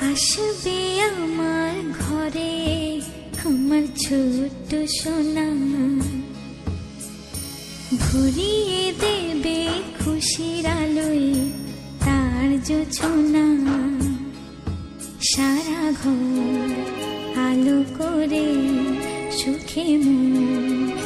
আসবে আমার ঘরে আমার ছোট্ট সোনা ভরিয়ে দেবে খুশির আলোয় তার যোছনা। সারা ঘর আলো করে সুখে মন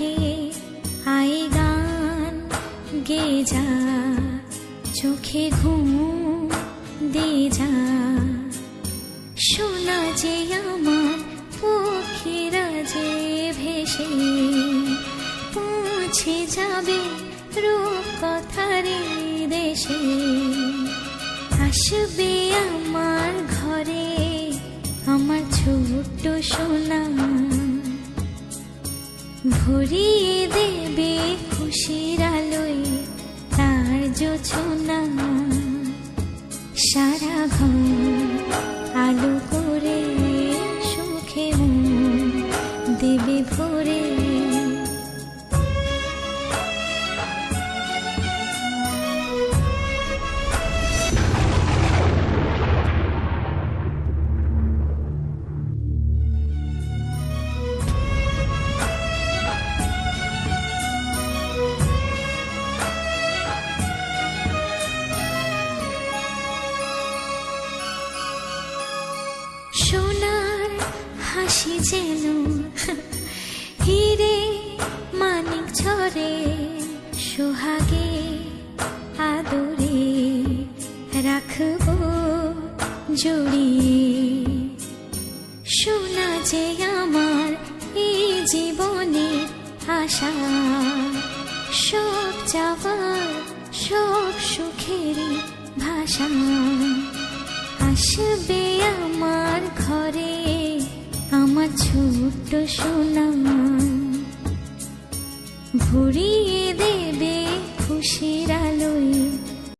চোখে আয় গান, গে যা, চোখে ঘুম দে যা। সোনা যে আমার পক্ষীরা যে ভেসে, পৌঁছে যাবে রূপ কথারে দেশে। আসবে আমার ঘরে ভরিয়ে দেবে খুশির আলোয় তার যোছনা সারা ঘর আলো করে সুখে দেবে ভরে সোনার হাসি যেন হিরে মানিক ঝরে, সোহাগে আদরে রাখব জড়িয়ে। সোনা যে আমার এই জীবনের আশা, সব যাওয়ার সব সুখেরই ভাষা। আসবে ছোট্ট সোনা ভরিয়ে দেবে খুশির।